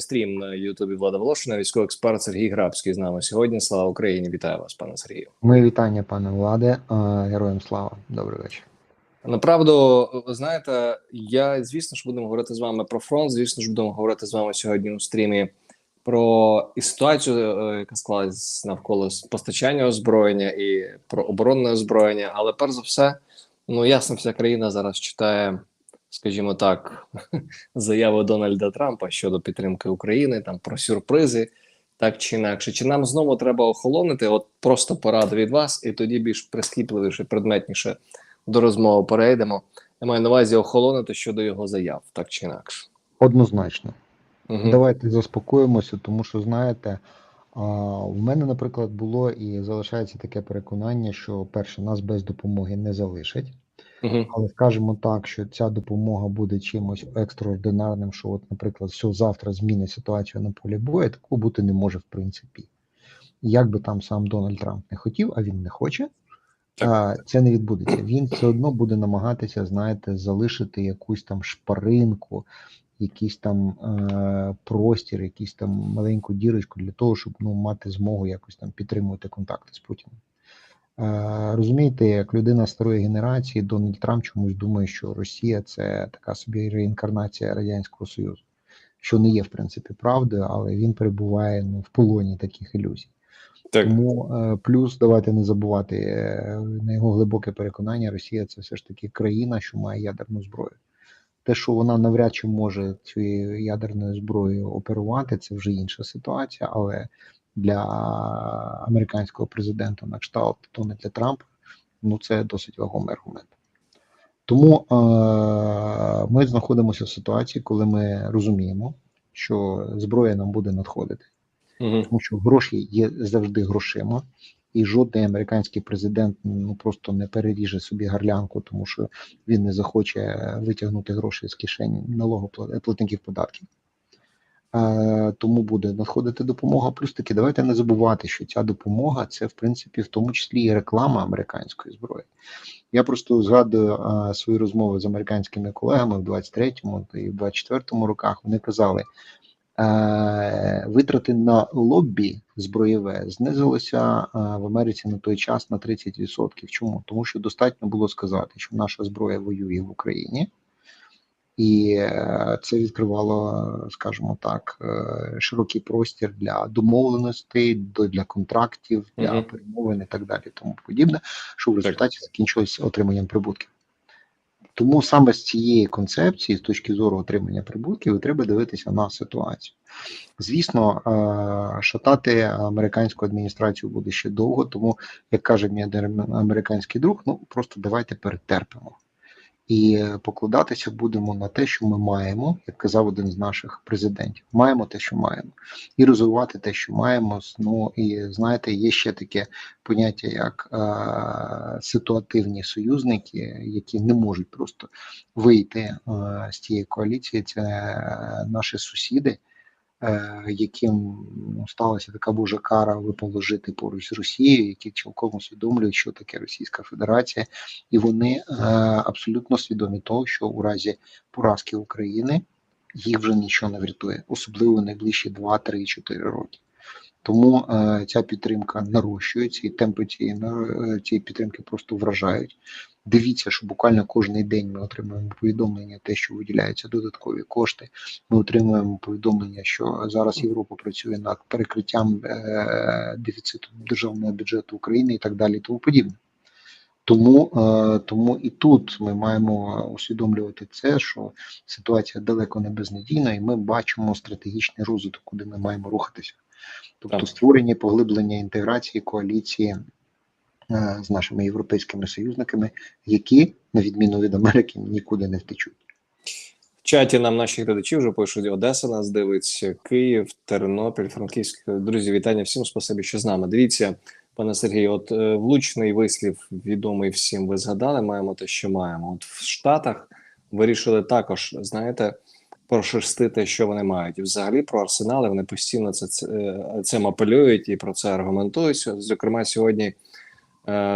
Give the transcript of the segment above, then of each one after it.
Стрім на Ютубі Влада Волошина, військовий експерт Сергій Грабський з нами сьогодні. Слава Україні! Вітаю вас, пане Сергію. Мої вітання, пане Владе. Е, Героям слава. Добрий вечір. Направду, знаєте, я звісно ж будемо говорити з вами про фронт. Звісно ж, будемо говорити з вами сьогодні у стрімі про і ситуацію, е, яка склалась навколо постачання озброєння і про оборонне озброєння. Але перш за все, ну ясно, вся країна зараз читає скажімо так, заяви Дональда Трампа щодо підтримки України, там про сюрпризи, так чи інакше. Чи нам знову треба охолонити? От просто порада від вас, і тоді більш прискіпливіше, предметніше до розмови перейдемо. Я маю на увазі охолонити щодо його заяв, так чи інакше. Однозначно. Угу. Давайте заспокоїмося, тому що знаєте. У мене, наприклад, було і залишається таке переконання, що перше нас без допомоги не залишать. Угу. Але скажімо так, що ця допомога буде чимось екстраординарним, що, от, наприклад, все завтра змінить ситуацію на полі бою, такого бути не може, в принципі. Як би там сам Дональд Трамп не хотів, а він не хоче, а, це не відбудеться. Він все одно буде намагатися, знаєте, залишити якусь там шпаринку, якийсь там е, простір, якийсь там маленьку дірочку для того, щоб ну, мати змогу якось там підтримувати контакти з Путіним. Е, розумієте, як людина старої генерації, Дональд Трамп чомусь думає, що Росія це така собі реінкарнація Радянського Союзу, що не є в принципі правдою, але він перебуває ну, в полоні таких ілюзій. Так. Тому е, плюс давайте не забувати е, на його глибоке переконання, Росія це все ж таки країна, що має ядерну зброю. Те, що вона навряд чи може цією ядерною зброєю оперувати, це вже інша ситуація, але для американського президента на кшталт Дональда Трампа, ну це досить вагомий аргумент. Тому е, ми знаходимося в ситуації, коли ми розуміємо, що зброя нам буде надходити, угу. тому що гроші є завжди грошима, і жодний американський президент ну просто не переріже собі гарлянку, тому що він не захоче витягнути гроші з кишені налогоплатників податків. Тому буде надходити допомога. Плюс таки, давайте не забувати, що ця допомога це в принципі в тому числі і реклама американської зброї. Я просто згадую а, свої розмови з американськими колегами в 23-му і в 24-му роках. Вони казали, е, витрати на лоббі зброєве знизилися а, в Америці на той час на 30%. Чому? Тому що достатньо було сказати, що наша зброя воює в Україні. І е, це відкривало, скажімо так, е, широкий простір для домовленостей, для контрактів, для -huh. перемовин і так далі, тому подібне, що в результаті закінчилось отриманням прибутків. Тому саме з цієї концепції, з точки зору отримання прибутків, треба дивитися на ситуацію. Звісно, е, шатати американську адміністрацію буде ще довго, тому як каже мій американський друг, ну просто давайте перетерпимо. І покладатися будемо на те, що ми маємо, як казав один з наших президентів. Маємо те, що маємо, і розвивати те, що маємо. Ну і знаєте, є ще таке поняття, як е, ситуативні союзники, які не можуть просто вийти е, з тієї коаліції. Це наші сусіди. Яким ну, сталася така божа кара випало жити поруч з Росією, які цілком усвідомлюють, що таке Російська Федерація, і вони е, абсолютно свідомі того, що у разі поразки України їх вже нічого не врятує, особливо найближчі 2, 3, 4 роки. Тому е, ця підтримка нарощується, і темпи цієї, цієї підтримки просто вражають. Дивіться, що буквально кожен день ми отримуємо повідомлення, те, що виділяються додаткові кошти. Ми отримуємо повідомлення, що зараз Європа працює над перекриттям е, дефіциту державного бюджету України і так далі, і тому подібне. Тому е, тому і тут ми маємо усвідомлювати це, що ситуація далеко не безнадійна, і ми бачимо стратегічний розвиток, куди ми маємо рухатися. Тобто створення поглиблення інтеграції коаліції з нашими європейськими союзниками, які, на відміну від Америки, нікуди не втечуть. В чаті нам наші глядачі вже пишуть Одеса нас дивиться, Київ, Тернопіль, Франківськ. Друзі, вітання всім. Спасибі, що з нами. Дивіться, пане Сергію, от е, влучний вислів відомий всім. Ви згадали, маємо те, що маємо. От в Штатах вирішили також, знаєте прошерстити, що вони мають, і взагалі про арсенали вони постійно це це, цим апелюють і про це аргументують. Зокрема, сьогодні е,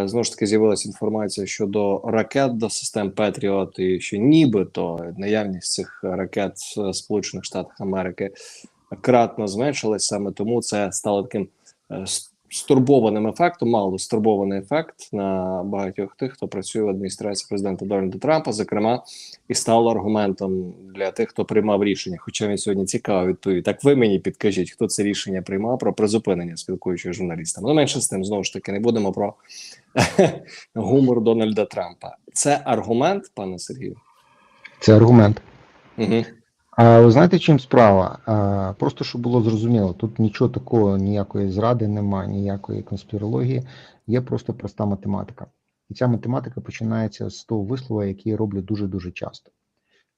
знову ж таки з'явилася інформація щодо ракет до систем Петріот, і що нібито наявність цих ракет в Сполучених Штатах Америки кратно зменшилась. Саме тому це стало таким е, стурбованим ефектом, мало стурбований ефект на багатьох тих, хто працює в адміністрації президента Дональда Трампа, зокрема, і стало аргументом для тих, хто приймав рішення. Хоча він сьогодні цікаво відповів. Так ви мені підкажіть, хто це рішення приймав про призупинення спілкуючись з журналістами. Ну менше з тим, знову ж таки, не будемо про гумор Дональда Трампа. Це аргумент, пане Сергію. Це аргумент. Угу. А ви знаєте, чим справа? А, просто щоб було зрозуміло, тут нічого такого, ніякої зради немає, ніякої конспірології, є просто проста математика. І ця математика починається з того вислова, який я роблю дуже-дуже часто.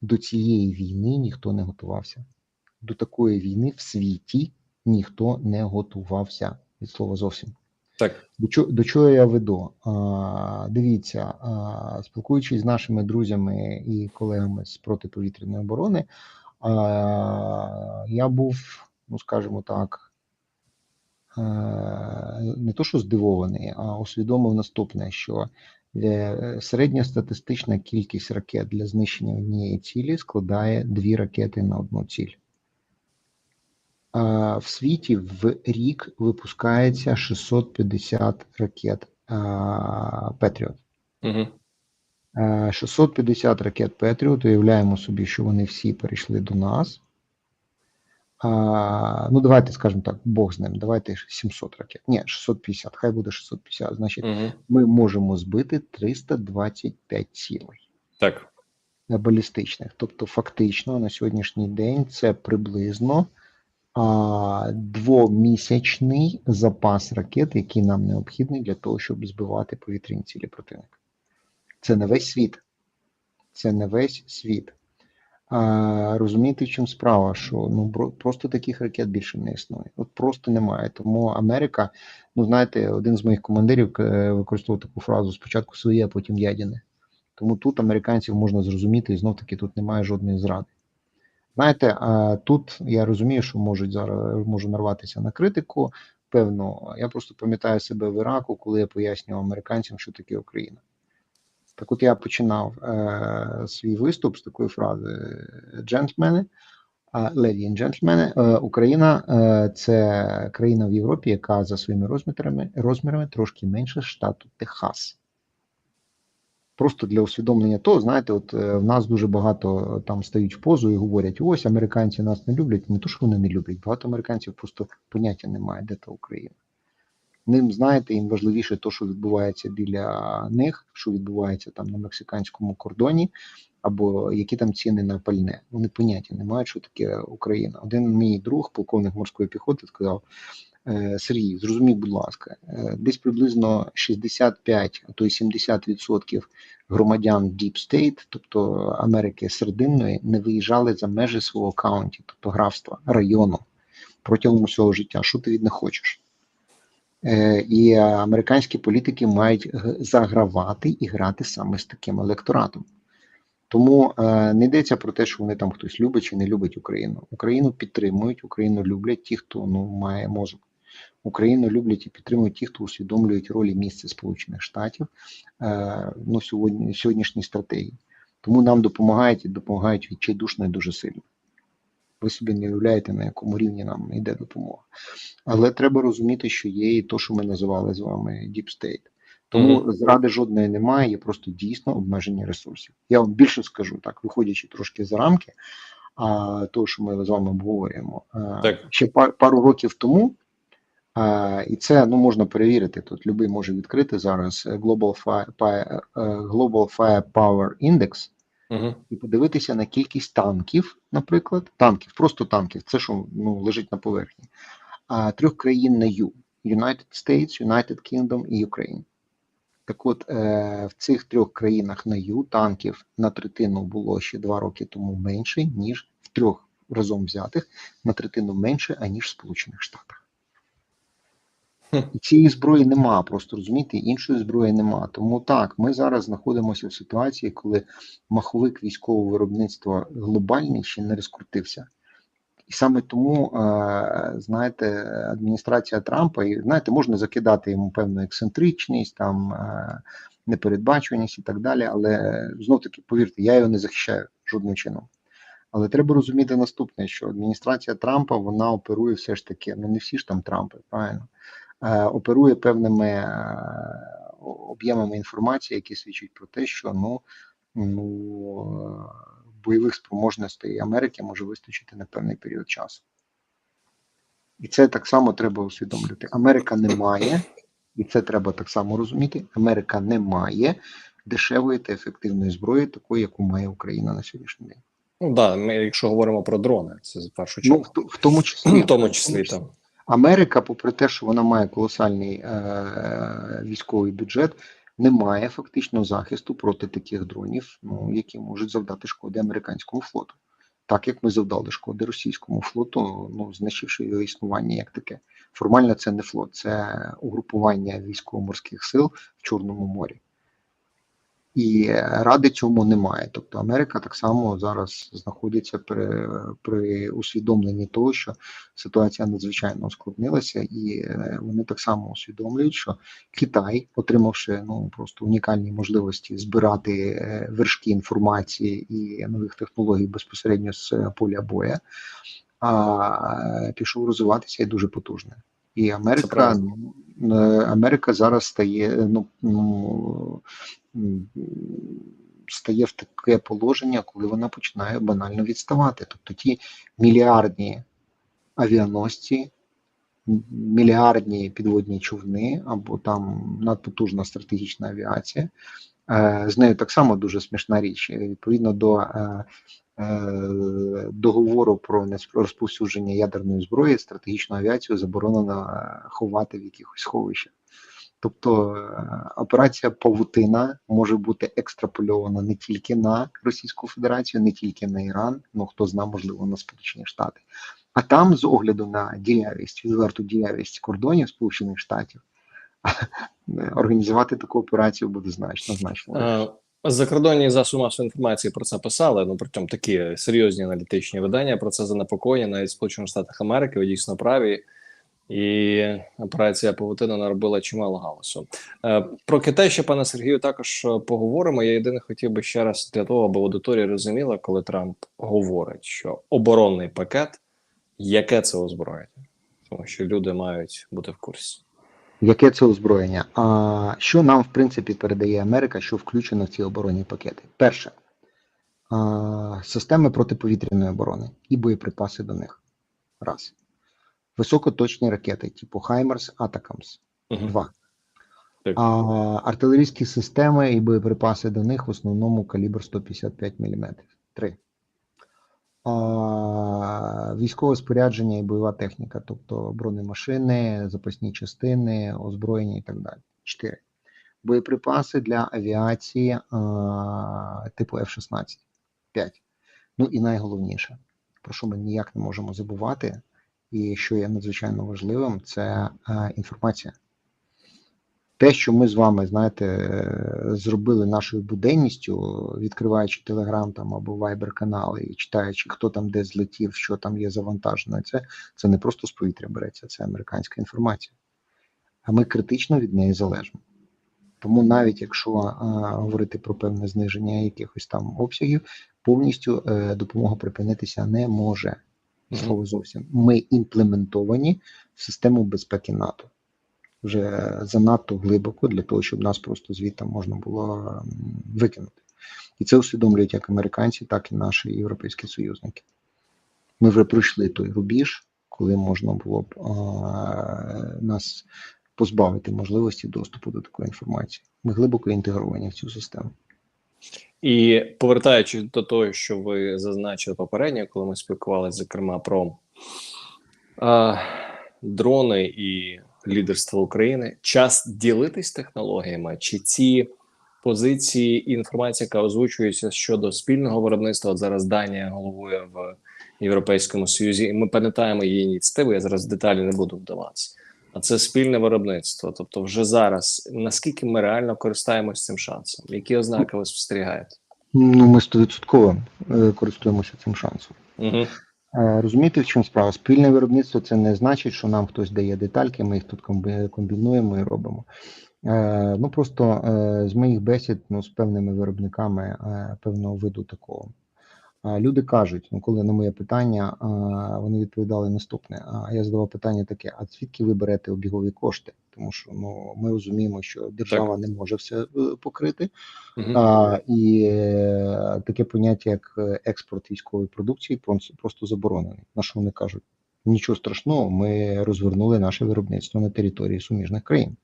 До цієї війни ніхто не готувався. До такої війни в світі ніхто не готувався від слова зовсім. Так. До чого, до чого я веду? А, дивіться, а, спілкуючись з нашими друзями і колегами з протиповітряної оборони, я був, ну скажімо так, е, не то що здивований, а усвідомив наступне: що е, середня статистична кількість ракет для знищення однієї цілі складає дві ракети на одну ціль. В світі в рік випускається 650 ракет Петріот. Угу. 650 ракет Петріот. Уявляємо собі, що вони всі перейшли до нас. А, Ну, давайте скажемо так, Бог з ним. Давайте 700 ракет. Ні, 650, хай буде 650. Значить, Угу. ми можемо збити 325 цілей Так. балістичних. Тобто, фактично, на сьогоднішній день це приблизно а, двомісячний запас ракет, який нам необхідний для того, щоб збивати повітряні цілі противника. Це не весь світ. Це не весь світ. А, розумієте, в чому справа? Що ну просто таких ракет більше не існує. От просто немає. Тому Америка, ну знаєте, один з моїх командирів е, використовував таку фразу: спочатку своє, а потім ядіне. Тому тут американців можна зрозуміти, і знов таки тут немає жодної зради. Знаєте, а тут я розумію, що можуть зараз можу нарватися на критику. Певно, я просто пам'ятаю себе в Іраку, коли я пояснював американцям, що таке Україна. Так от я починав е, свій виступ з такої фрази: джентльмени, леді і джентльмени, Україна е, це країна в Європі, яка за своїми розмірами, розмірами трошки менше штату Техас. Просто для усвідомлення того, знаєте, от е, в нас дуже багато там стають в позу і говорять: ось американці нас не люблять. Не то, що вони не люблять, багато американців просто поняття немає, де та Україна. Ним, знаєте, їм важливіше те, що відбувається біля них, що відбувається там на мексиканському кордоні, або які там ціни на пальне. Вони поняття не мають, що таке Україна. Один мій друг, полковник морської піхоти, сказав: «Е, Сергій, зрозумій, будь ласка, е, десь приблизно 65, а то й 70% громадян Deep State, тобто Америки Серединної, не виїжджали за межі свого каунті, тобто графства, району протягом усього життя. Що ти від них хочеш? Е, І американські політики мають загравати і грати саме з таким електоратом. Тому е, не йдеться про те, що вони там хтось любить чи не любить Україну. Україну підтримують, Україну люблять ті, хто ну має мозок. Україну люблять і підтримують ті, хто усвідомлюють ролі місця Сполучених Штатів е, ну, сьогодні, сьогоднішній стратегії. Тому нам допомагають і допомагають відчайдушно і дуже сильно. Ви собі не уявляєте, на якому рівні нам йде допомога. Але треба розуміти, що є і то, що ми називали з вами Deep State. Тому Мгм. зради жодної немає, є просто дійсно обмеження ресурсів. Я вам більше скажу так, виходячи трошки за рамки, а того, що ми з вами обговорюємо. А, Так. Ще пар, пару років тому, а, і це ну можна перевірити. Тут любий може відкрити зараз е, Global Fire, Fire, е, Global Firepower Index І подивитися на кількість танків, наприклад, танків, просто танків, це що ну, лежить на поверхні, а, трьох країн на Ю: United States, United Kingdom і Ukraine. Так от, е, в цих трьох країнах на Ю танків на третину було ще два роки тому менше, ніж в трьох разом взятих на третину менше, аніж в Сполучених Штатах. Цієї зброї нема, просто розумієте, іншої зброї нема. Тому так, ми зараз знаходимося в ситуації, коли маховик військового виробництва глобальний ще не розкрутився. І саме тому, е, знаєте, адміністрація Трампа, і знаєте, можна закидати йому певну ексцентричність, там е, непередбачуваність і так далі. Але знов таки, повірте, я його не захищаю жодним чином. Але треба розуміти наступне, що адміністрація Трампа вона оперує все ж таки, ну не всі ж там Трампи, правильно, оперує певними е, об'ємами інформації, які свідчать про те, що ну, ну е, бойових спроможностей Америки може вистачити на певний період часу. І це так само треба усвідомлювати. Америка не має, і це треба так само розуміти. Америка не має дешевої та ефективної зброї, такої, яку має Україна на сьогоднішній день. Ну да, ми, якщо говоримо про дрони, це в першу Ну, чергу. в, то- в тому числі, в тому числі там. Америка, попри те, що вона має колосальний е, військовий бюджет, не має фактично захисту проти таких дронів, ну які можуть завдати шкоди американському флоту, так як ми завдали шкоди російському флоту, ну знищивши його існування як таке. Формально це не флот, це угрупування військово-морських сил в Чорному морі. І ради цьому немає. Тобто Америка так само зараз знаходиться при, при усвідомленні того, що ситуація надзвичайно ускладнилася, і е, вони так само усвідомлюють, що Китай, отримавши ну просто унікальні можливості збирати е, вершки інформації і нових технологій безпосередньо з е, поля боя, а пішов розвиватися і дуже потужно. І Америка, Америка зараз стає ну, ну стає в таке положення, коли вона починає банально відставати. Тобто ті мільярдні авіаносці, мільярдні підводні човни або там надпотужна стратегічна авіація. Е, З нею так само дуже смішна річ. Відповідно до е, е, договору про розповсюдження ядерної зброї, стратегічну авіацію заборонено ховати в якихось сховищах. Тобто е, операція Павутина може бути екстрапольована не тільки на Російську Федерацію, не тільки на Іран, ну хто знає, можливо, на Сполучені Штати. А там, з огляду на діяльність, відверту діяльність кордонів Сполучених Штатів, організувати таку операцію буде значно значно. Е, Закордонні засоби масової інформації про це писали. Ну притом такі серйозні аналітичні видання про це занепокоєні навіть в Сполучених Штатах Америки. Ви дійсно праві. І операція Павутина наробила чимало галасу. Е, Про Китай ще пане Сергію також е, поговоримо. Я єдине хотів би ще раз для того, аби аудиторія розуміла, коли Трамп говорить, що оборонний пакет, яке це озброєння, тому що люди мають бути в курсі. Яке це озброєння? А що нам, в принципі, передає Америка, що включено в ці оборонні пакети? Перше, а, системи протиповітряної оборони і боєприпаси до них. Раз. Високоточні ракети, типу Хаймерс, Атакамс. Мгм. Два. Так. А, артилерійські системи і боєприпаси до них в основному калібр 155 мм. Три. А, військове спорядження і бойова техніка, тобто бронемашини, запасні частини, озброєння і так далі. Чотири. Боєприпаси для авіації а, типу F-16. П'ять. Ну і найголовніше, про що ми ніяк не можемо забувати, і що є надзвичайно важливим, це а, інформація. Те, що ми з вами, знаєте, е, зробили нашою буденністю, відкриваючи Телеграм там або Viber канали і читаючи, хто там де злетів, що там є завантажено, це, це не просто з повітря береться, це американська інформація. А ми критично від неї залежимо. Тому навіть якщо а, говорити про певне зниження якихось там обсягів, повністю е, допомога припинитися не може. Слово зовсім. Ми імплементовані в систему безпеки НАТО вже занадто глибоко для того, щоб нас просто звідти можна було викинути. І це усвідомлюють як американці, так і наші європейські союзники. Ми вже пройшли той рубіж, коли можна було б а, нас позбавити можливості доступу до такої інформації. Ми глибоко інтегровані в цю систему. І повертаючись до того, що ви зазначили попередньо, коли ми спілкувалися, зокрема, про е, дрони і лідерство України, час ділитись технологіями, чи ці позиції і інформація, яка озвучується щодо спільного виробництва, от зараз Данія головує в Європейському Союзі, і ми пам'ятаємо її ініціативу. Я зараз деталі не буду вдаватися. А це спільне виробництво. Тобто, вже зараз наскільки ми реально користаємося цим шансом? Які ознаки ви спостерігаєте? Ну, ми стовідсотково е, користуємося цим шансом. Угу. Розумієте, в чому справа? Спільне виробництво це не значить, що нам хтось дає детальки, ми їх тут комбінуємо і робимо. Е, Ну просто з моїх бесід ну, з певними виробниками певного виду такого люди кажуть, ну коли на моє питання, вони відповідали наступне. А я задавав питання таке: а звідки ви берете обігові кошти? Тому що ну ми розуміємо, що держава не може все е, покрити. Мгм. А, і е, таке поняття, як е, експорт військової продукції, просто, просто заборонений. На що вони кажуть? Нічого страшного, ми розвернули наше виробництво на території суміжних країн.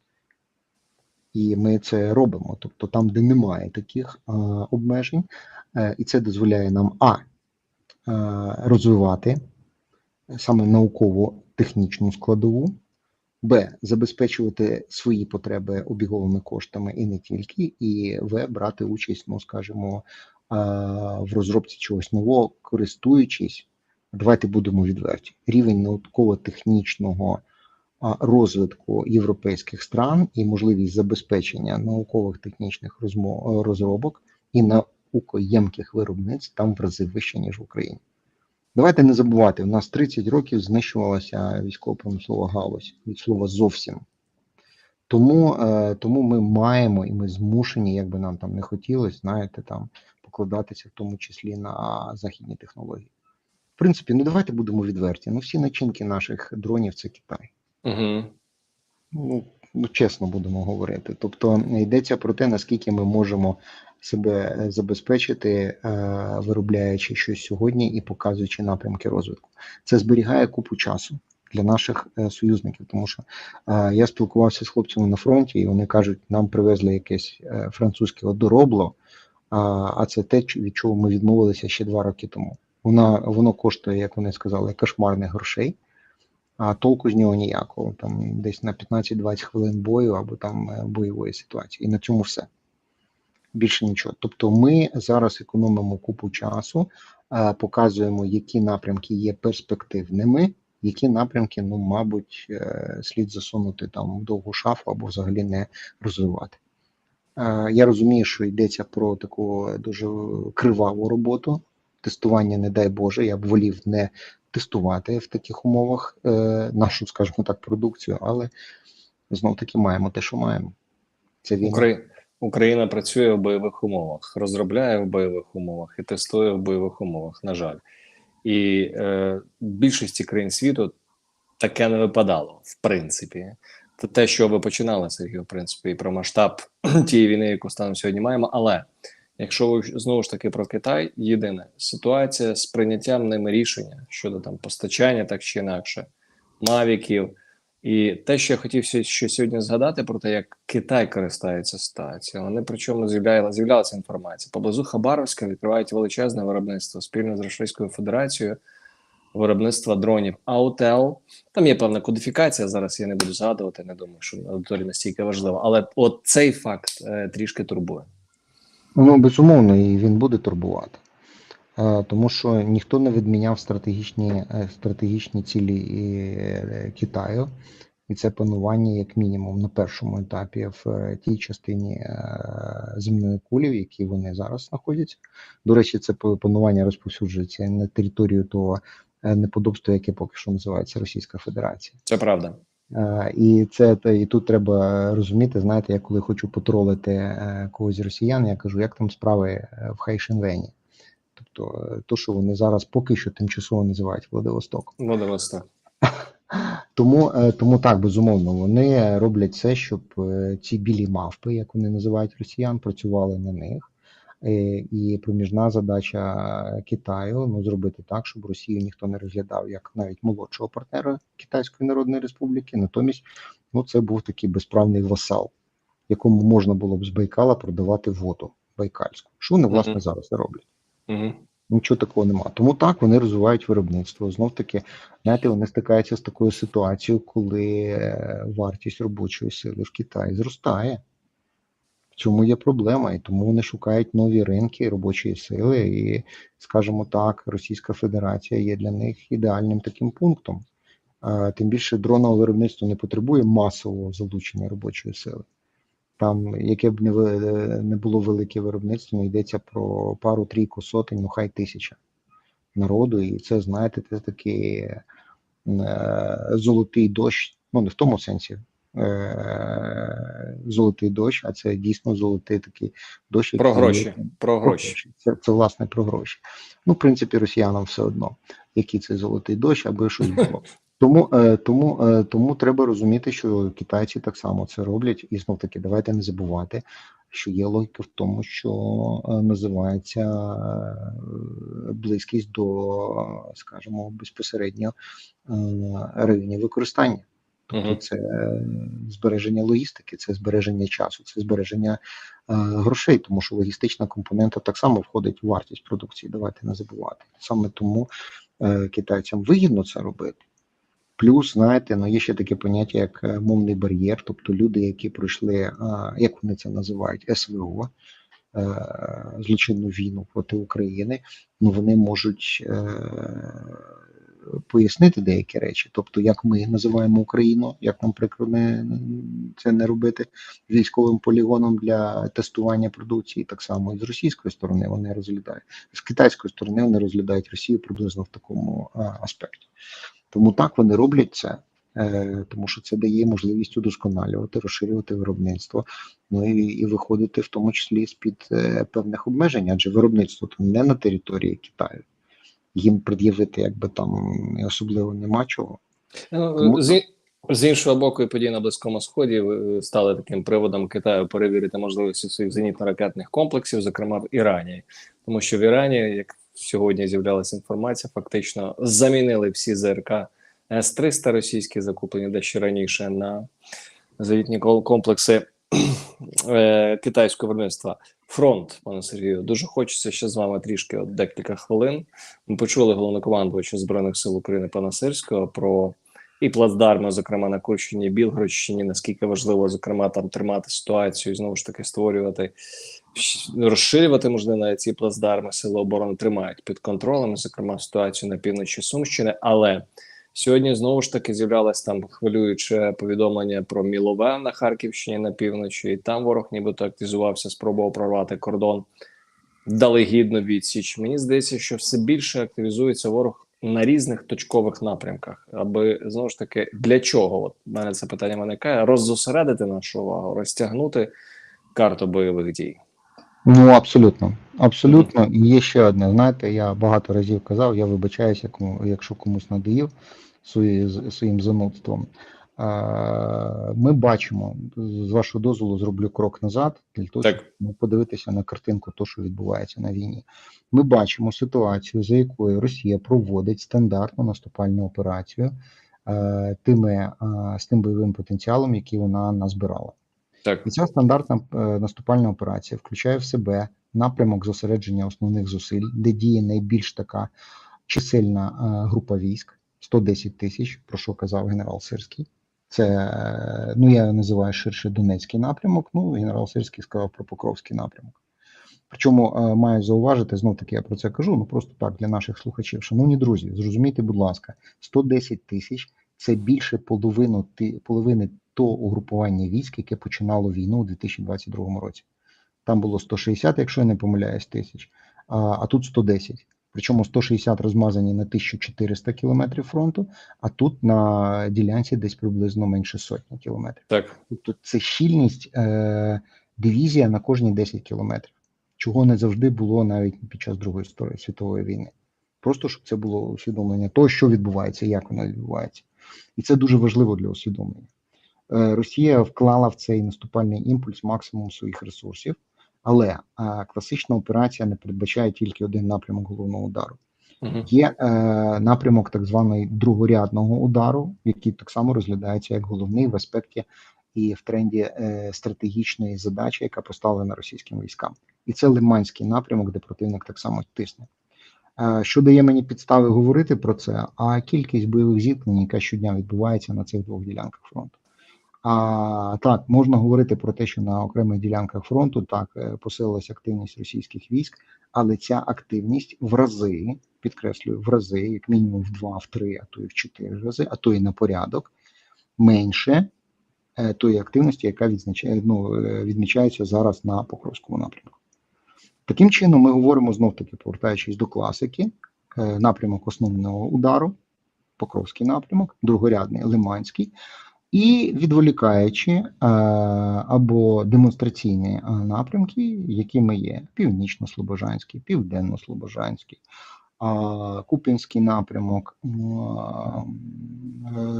І ми це робимо. Тобто там, де немає таких а, обмежень, е, і це дозволяє нам а е, розвивати саме науково-технічну складову, Б. Забезпечувати свої потреби обіговими коштами і не тільки, і В. Брати участь, ну скажімо, а, в розробці чогось нового, користуючись, давайте будемо відверті, рівень науково-технічного розвитку європейських стран і можливість забезпечення наукових технічних розмо- розробок і наукоємких виробництв там в рази вище, ніж в Україні. Давайте не забувати, у нас 30 років знищувалася військово-промислова галузь від слова зовсім. Тому, е, тому ми маємо і ми змушені, як би нам там не хотілося, знаєте, там покладатися в тому числі на західні технології. В принципі, ну давайте будемо відверті. Ну, всі начинки наших дронів це Китай. Мгм. Ну, ну чесно будемо говорити. Тобто йдеться про те, наскільки ми можемо себе е, забезпечити, е, виробляючи щось сьогодні і показуючи напрямки розвитку. Це зберігає купу часу для наших е, союзників, тому що е, я спілкувався з хлопцями на фронті, і вони кажуть, нам привезли якесь е, французьке одоробло, а, а це те, від чого ми відмовилися ще два роки тому. Вона воно коштує, як вони сказали, кошмарних грошей. А толку з нього ніякого, там десь на 15-20 хвилин бою або там е, бойової ситуації. І на цьому все. Більше нічого. Тобто ми зараз економимо купу часу, е, показуємо, які напрямки є перспективними, які напрямки, ну, мабуть, е, слід засунути там в довгу шафу або взагалі не розвивати. Я розумію, що йдеться про таку дуже криваву роботу. Тестування, не дай Боже, я б волів не тестувати в таких умовах е, нашу, скажімо так, продукцію, але знов таки маємо те, що маємо. Це війна. Украї... Україна працює в бойових умовах, розробляє в бойових умовах і тестує в бойових умовах, на жаль. І е, більшості країн світу таке не випадало, в принципі. Це те, що ви починали, Сергій, в принципі, і про масштаб тієї війни, яку станом сьогодні маємо. Але якщо ви знову ж таки про Китай, єдине ситуація з прийняттям ними рішення щодо там постачання, так чи інакше, мавіків. І те, що я хотів що сьогодні згадати про те, як Китай користається ситуацією. Вони причому з'являла з'являлася інформація. Поблизу Хабаровська відкривають величезне виробництво спільно з Російською Федерацією виробництва дронів Аутел. Там є певна кодифікація. Зараз я не буду згадувати. Не думаю, що аудиторії настільки важливо. Але от цей факт е, трішки турбує. Ну, безумовно, і він буде турбувати. Е, Тому що ніхто не відміняв стратегічні, е, стратегічні цілі е, Китаю, і це панування, як мінімум, на першому етапі в тій частині земної кулі, в якій вони зараз знаходяться. До речі, це па- панування розповсюджується на територію того неподобства, яке поки що називається Російська Федерація. Це правда. Е, І це і тут треба розуміти. Знаєте, я коли хочу потролити е, когось з росіян, я кажу, як там справи е, в Хайшенвені. Тобто, то, що вони зараз поки що тимчасово називають Владивостоком. Владивосток. Тому, тому так, безумовно, вони роблять все, щоб ці білі мавпи, як вони називають росіян, працювали на них. Е, І проміжна задача Китаю ну зробити так, щоб Росію ніхто не розглядав як навіть молодшого партнера Китайської Народної Республіки. Натомість, ну це був такий безправний васал, якому можна було б з Байкала продавати воду байкальську. Що вони власне Мгм. зараз і роблять? Угу. Нічого такого нема. Тому так вони розвивають виробництво. Знов таки, знаєте, вони стикаються з такою ситуацією, коли е, вартість робочої сили в Китаї зростає. Цьому є проблема, і тому вони шукають нові ринки робочої сили. І, скажімо так, Російська Федерація є для них ідеальним таким пунктом. Е, Тим більше дронове виробництво не потребує масового залучення робочої сили. Там, яке б не, не було велике виробництво, йдеться про пару-трійку сотень, ну хай тисяча народу. І це, знаєте, це такий е, золотий дощ, ну не в тому сенсі, е, золотий дощ, а це дійсно золотий такий дощ. Про гроші. Про гроші. Це, це власне про гроші. Ну, в принципі, росіянам все одно, який це золотий дощ, аби щось було. Тому, е, тому, е, тому треба розуміти, що китайці так само це роблять, і знов таки давайте не забувати, що є логіка в тому, що називається близькість до, скажімо, безпосередньо районів використання. Тобто це е, збереження логістики, це збереження часу, це збереження е, грошей, тому що логістична компонента так само входить у вартість продукції. Давайте не забувати. Саме тому е, китайцям вигідно це робити. Плюс, знаєте, ну є ще таке поняття, як е, мовний бар'єр, тобто люди, які пройшли, е, як вони це називають, СВО, е, злочинну війну проти України, ну вони можуть е, пояснити деякі речі. Тобто, як ми називаємо Україну, як нам прикро не, це не робити військовим полігоном для тестування продукції, так само і з російської сторони вони розглядають, з китайської сторони вони розглядають Росію приблизно в такому аспекті. Тому так вони роблять це. е, Тому що це дає можливість удосконалювати, розширювати виробництво, ну і, і виходити в тому числі з під е, певних обмежень, адже виробництво то не на території Китаю. Їм пред'явити, якби там особливо нема чого. Ну, Тому- з, з іншого боку, і події на Близькому Сході е, стали таким приводом Китаю перевірити можливості своїх зенітно-ракетних комплексів, зокрема в Ірані, тому що в Ірані, як сьогодні з'являлася інформація, фактично замінили всі ЗРК С-300 російські, закуплені дещо раніше на зенітні комплекси е, китайського виробництва. Фронт, пане Сергію, дуже хочеться ще з вами трішки от декілька хвилин. Ми почули головнокомандувача збройних сил України пана Сирського про і плацдарми, зокрема на Курщині, Білгородщині, наскільки важливо, зокрема, там тримати ситуацію, і знову ж таки створювати, розширювати можливо навіть ці плацдарми. Сили оборони тримають під контролем, зокрема ситуацію на півночі Сумщини. Але сьогодні знову ж таки з'являлось там хвилююче повідомлення про Мілове на Харківщині на півночі, і там ворог нібито активізувався, спробував прорвати кордон. Дали гідну відсіч. Мені здається, що все більше активізується ворог на різних точкових напрямках, аби знову ж таки для чого? От мене це питання виникає: роззосередити нашу увагу, розтягнути карту бойових дій. Ну абсолютно, абсолютно. І є ще одне. Знаєте, я багато разів казав, я вибачаюся, кому- якщо комусь надоїв свої, своїм занудством. Ми бачимо, з вашого дозволу, зроблю крок назад для того, Так. щоб ну, подивитися на картинку, то, що відбувається на війні. Ми бачимо ситуацію, за якою Росія проводить стандартну наступальну операцію е, тими, е, з тим бойовим потенціалом, який вона назбирала. Так, І ця стандартна е, наступальна операція включає в себе напрямок зосередження основних зусиль, де діє найбільш така чисельна е, група військ 110 тисяч, про що казав генерал Сирський. Це е, ну я називаю ширше Донецький напрямок. Ну генерал Сирський сказав про Покровський напрямок. Причому маю зауважити, знов таки я про це кажу. Ну просто так для наших слухачів. Шановні друзі, зрозумійте, будь ласка, 110 тисяч це більше половину ти- половини того угрупування військ, яке починало війну у 2022 році. Там було 160, якщо я не помиляюсь, тисяч, а, а тут 110. Причому 160 розмазані на 1400 кілометрів фронту, а тут на ділянці десь приблизно менше сотні кілометрів. так. Тобто це щільність е, дивізія на кожні 10 кілометрів, чого не завжди було навіть під час Другої світової війни. Просто щоб це було усвідомлення того, що відбувається, як воно відбувається. І це дуже важливо для усвідомлення. Е, Росія вклала в цей наступальний імпульс максимум своїх ресурсів, але е, класична операція не передбачає тільки один напрямок головного удару. Угу. Є е, напрямок так званий другорядного удару, який так само розглядається як головний в аспекті і в тренді е, стратегічної задачі, яка поставлена російським військам. І це Лиманський напрямок, де противник так само тисне. Е, що дає мені підстави говорити про це? А кількість бойових зіткнень, яка щодня відбувається на цих двох ділянках фронту. А так, можна говорити про те, що на окремих ділянках фронту так е, посилилася активність російських військ, але ця активність в рази, підкреслюю, в рази, як мінімум в два, в три, а то і в чотири рази, а то і на порядок, менше е, тої активності, яка відзначає, ну, відмічається зараз на Покровському напрямку. Таким чином, ми говоримо знов таки, повертаючись до класики, е, напрямок основного удару, Покровський напрямок, другорядний Лиманський. і відволікаючи е, або демонстраційні е, напрямки, якими є Північно-Слобожанський, Південно-Слобожанський, а, Куп'янський напрямок,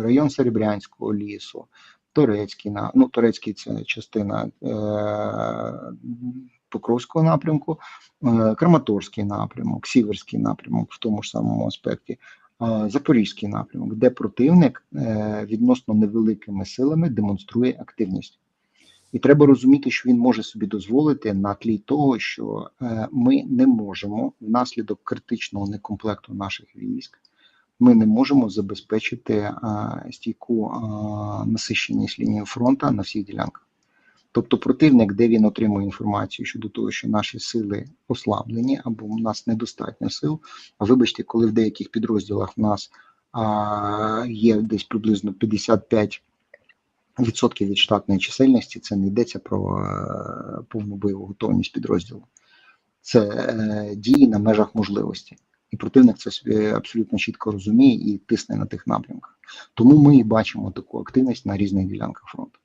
район Серебрянського лісу, Турецький ну Турецький це частина Покровського напрямку, е, Краматорський напрямок, Сіверський напрямок в тому ж самому аспекті, Запорізький напрямок, де противник е, відносно невеликими силами демонструє активність. І треба розуміти, що він може собі дозволити на тлі того, що е, ми не можемо внаслідок критичного некомплекту наших військ, ми не можемо забезпечити е, стійку е, насищеність лінії фронту на всіх ділянках. Тобто противник, де він отримує інформацію щодо того, що наші сили ослаблені або в нас недостатньо сил. А вибачте, коли в деяких підрозділах в нас а, є десь приблизно 55 відсотків від штатної чисельності, це не йдеться про е, повну бойову готовність підрозділу. Це е, дії на межах можливості. І противник це абсолютно чітко розуміє і тисне на тих напрямках. Тому ми і бачимо таку активність на різних ділянках фронту.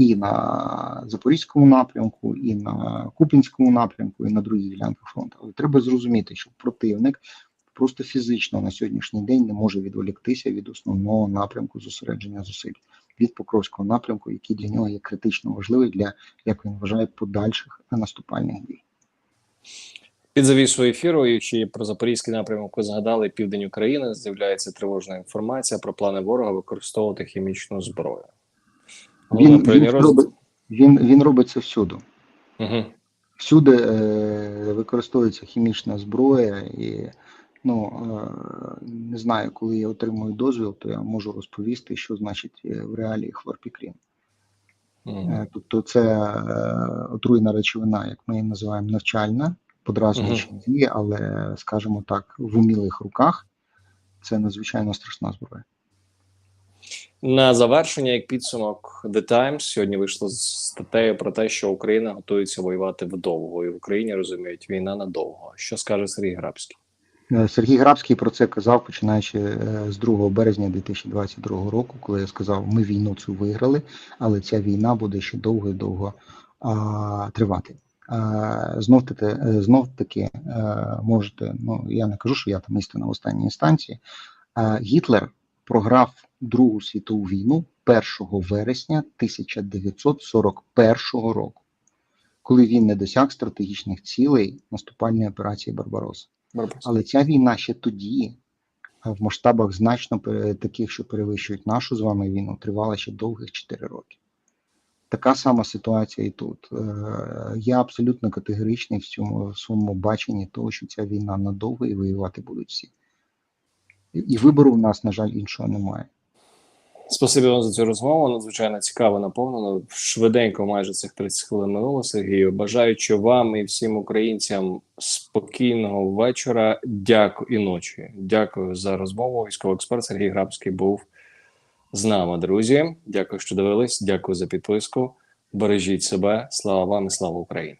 І на Запорізькому напрямку, і на Купінському напрямку, і на других ділянках фронту. Але треба зрозуміти, що противник просто фізично на сьогоднішній день не може відволіктися від основного напрямку зосередження зусиль від Покровського напрямку, який для нього є критично важливий для, як він вважає, подальших наступальних дій. Під завісою ефіру, ще про запорізький напрямок ви згадали південь України. З'являється тривожна інформація про плани ворога використовувати хімічну зброю. Він, він, робить, він, він робить це всюди. Угу. Всюди е, використовується хімічна зброя, і ну е, не знаю, коли я отримую дозвіл, то я можу розповісти, що значить е, в реалії хлорпікрін. Е, тобто, це е, отруйна речовина, як ми її називаємо, навчальна, подразнюючі Мгм. дії, але, скажімо так, в умілих руках це надзвичайно страшна зброя. На завершення, як підсумок, The Times сьогодні вийшло з статтею про те, що Україна готується воювати вдовго, і в Україні розуміють війна надовго. Що скаже Сергій Грабський? Е, Сергій Грабський про це казав, починаючи е, з 2 березня 2022 року, коли я сказав, ми війну цю виграли, але ця війна буде ще довго і довго а, тривати. Знов таки, е, знов таки можете, ну я не кажу, що я там істина в останній інстанції. Гітлер програв Другу світову війну 1 вересня 1941 року, коли він не досяг стратегічних цілей наступальної операції Барбарос. Барбос. Але ця війна ще тоді, а в масштабах значно таких, що перевищують нашу з вами війну, тривала ще довгих 4 роки. Така сама ситуація і тут. Е, Я абсолютно категоричний в цьому в своєму баченні того, що ця війна надовго і воювати будуть всі. І вибору в нас, на жаль, іншого немає. Спасибі вам за цю розмову. Надзвичайно цікаво наповнено. Швиденько, майже цих 30 хвилин минуло, Сергію. Бажаючи вам і всім українцям спокійного вечора. Дякую і ночі. Дякую за розмову. Військовий експерт Сергій Грабський був з нами, друзі. Дякую, що дивились. Дякую за підписку. Бережіть себе. Слава вам і слава Україні.